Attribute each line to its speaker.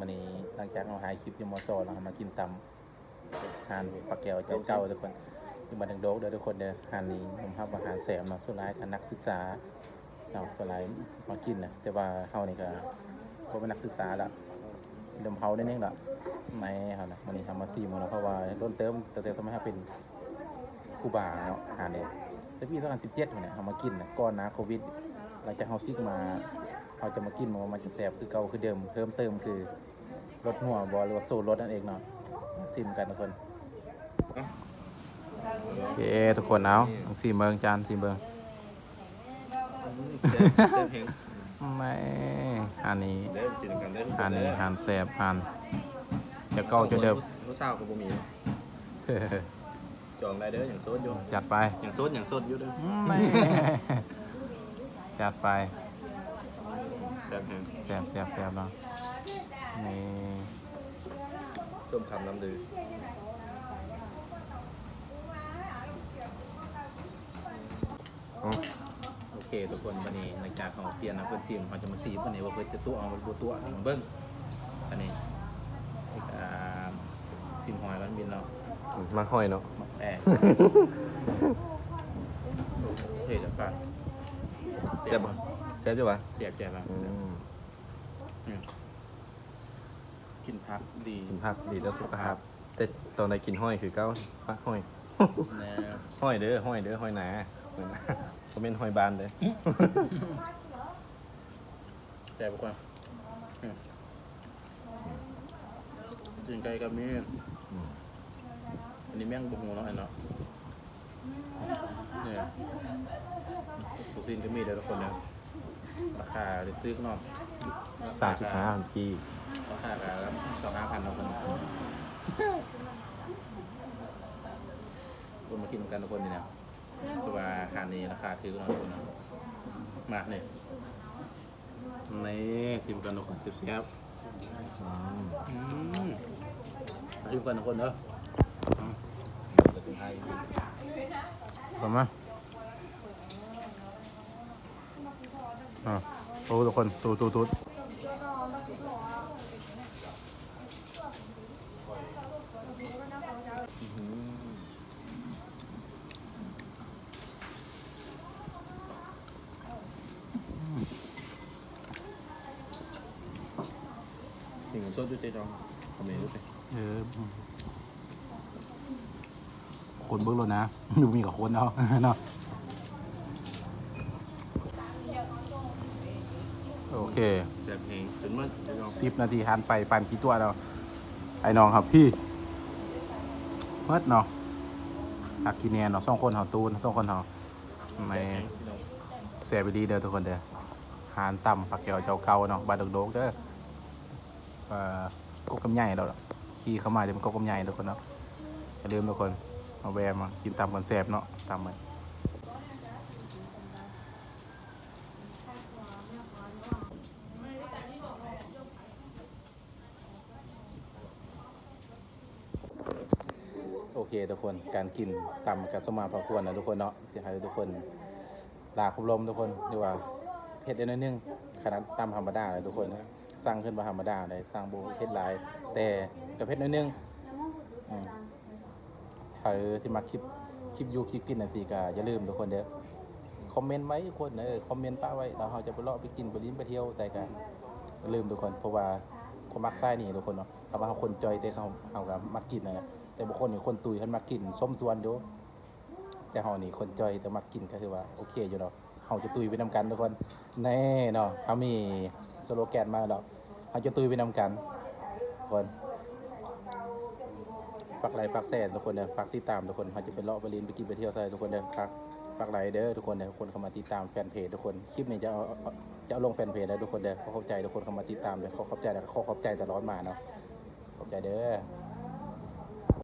Speaker 1: มื้อนี้หลังจากเราหายคลิปยู่มอโซเรามากินตำหานปลาแก้วเจ้าเก่าทุกคนอยู่บ้านดังโดกเด้อทุกคนเด้อหานนี้ผมทำอาหารแสบเนาะส่วนหลายก็นักศึกษาเนาะส่วนหลายมากินนะแต่ว่าเฮานี่ก็บ่เป็นนักศึกษาละเดิมเฮาได้นึงละในเฮานะมื้อนี้ทำมา4มื้อแล้วเพราะว่าโดนเติมตั้งแต่สมัยเฮาเป็นคูบาเนาะหานนี้แต่ปี2017เจ็ดคนี่ยเฮามากินนะก่อนนะโควิดหลังจากเฮาซิกมา เขาจะมากินมันว่ามันจะแซ่บคือเก่าคือเดิมเพิ่มเติมคือรสหัวบอหรือว่าสูตรรสนั่นเองเนาะซิมกันทุกคนโอเคทุกคนเอาซีเบิงจานซีเบิง
Speaker 2: แซ่บแซ่บแฮง
Speaker 1: ไม่อันนี้
Speaker 2: เด้อจินกันเด้อ
Speaker 1: อันนี้หันแซ่บหันจะเก่าจะเดิม
Speaker 2: รสชาติก็บ่มีจองได้เด้ออย่างโซดอยู่
Speaker 1: จัดไป
Speaker 2: อย่างโซดอย่างโซดอยู่เด้อ
Speaker 1: ไม่จัดไป
Speaker 2: แซ่บแฮง
Speaker 1: แซ่บแซ่บแซ่บเนาะนี่
Speaker 2: ส้มคำน้ำดือ
Speaker 1: โอเคทุกคนวันนี้หลังจากเขาเปลี่ยนนะเพื่อนซีมเขาจะมาซีวันนี้ว่าเพื่อนจะตัวเอาบัตัวมาเบิ้งอันนี้อีกอ่าซิมหอยกันบินเนาะ
Speaker 2: มาหอยเนาะ
Speaker 1: มาแปะเฮ้ยเดี๋ยวป่ะ
Speaker 2: แซ่บบ่ แซ่บจ้ะวะ
Speaker 1: เสียบใจป่ะ
Speaker 2: อืม
Speaker 1: อืมกินพักดี
Speaker 2: กินผักดีแล้วสุขภาพแต่ตอนใดกินห้อยคือเก้าผักห้อย
Speaker 1: แน่
Speaker 2: ห้อยเด้อห้อยเด้อห้อยหนาห้อยหนาบ่แม่นห้อยบานเด้อ
Speaker 1: ใจบุกคนอืมกินไก่กับมีอันนี้แม่งบุกหูเนาะไอ้เนาะเนี่ยลูกซีนก็มีเด้อทุกคนเด้อ ราคาซื้อๆเนาะ
Speaker 2: สามสิบห้ากี่
Speaker 1: ราคาก็สองห้าพันเราคนคนมากินกันทุกคนนี่นะคือว่าอาหารนี้ราคาถือกันทุกคนนะมาเนี่ยนี่ซิมกันทุกคนเสียบๆอืมมาชิมกันทุกคนเด้ออืมผมมา อ่าโอ้ทุกคนตูตูตู
Speaker 2: ถึงโซดอยู่ใจจองคอมเมนต์ด้วย
Speaker 1: เออคนเบิ้งแล้วนะดูมีกับคนเนาะเนาะโอ เค
Speaker 2: แซ่บแฮงจนมันใจจอง
Speaker 1: สิบนาทีหันไปปันกี่ตัวเราไอ้น้องครับพี่เมิดเนาะหักกินแนนเนาะสองคนเขาตูนสองคนเขาไม่เสียไปดีเด้อทุกคนเด้อหานต่ำผักแก้วเจ้าเก่าเนาะบานดกโดกเด้อเอ่อกกกำใหญ่เราล่ะขี่เข้ามาจะเป็นกกกำใหญ่ทุกคนเนาะอย่าลืมทุกคนมาแวะมากินตำกันแซ่บเนาะตำมัน เคทุกคน การกินตำกับสมาพอควรนะทุกคนเนาะเสียหายทุกคน ลาคุบลมทุกคนดีกว่าเผ็ดได้น้อยนึงขนาดตำธรรมดาเลยทุกคนนะสั่งขึ้นมาธรรมดาเลยสั่งโบเผ็ดหลาย แต่ก็เผ็ดน้อยนึงอืมใครที่มาคลิปคลิปอยูคลิปกินน่ะสิก็อย่าลืมทุกคนเด้อคอมเมนต์ไว้ทุกคนเออคอมเมนต์ป้าไว้แล้วเราจะไปเลาะไปกินไปลิ้นไปเที่ยวใส่กันลืมทุกคนเพราะว่าคนมักไส้นี่ทุกคนเนาะถ้าว่าคนจอยแต่เขาเขากับมักกินนะ แต่บางคนนี่คนตุยเขามักกินส้มส่วนอยู่แต่เฮานี่คนจอยแต่มักกินก็คือว่าโอเคอยู่เนาะเฮาจะตุยไปนำกันทุกคนแน่เนาะเขามีสโลแกนมาแล้วเฮาจะตุยไปนำกันทุกคนปักไหลปักแสนทุกคนเด้อปักติดตามทุกคนเขาจะไปเลาะไปลินไปกินไปเที่ยวใส่ทุกคนเด้อปักปักไหลเด้อทุกคนเด้อคนเข้ามาติดตามแฟนเพจทุกคนคลิปนี้จะเอาจะเอาลงแฟนเพจแล้วทุกคนเด้อขอขอบใจทุกคนเข้ามาติดตามเลยขอขอบใจแล้วขอขอบใจตลอดมาเนาะขอบใจเด้อ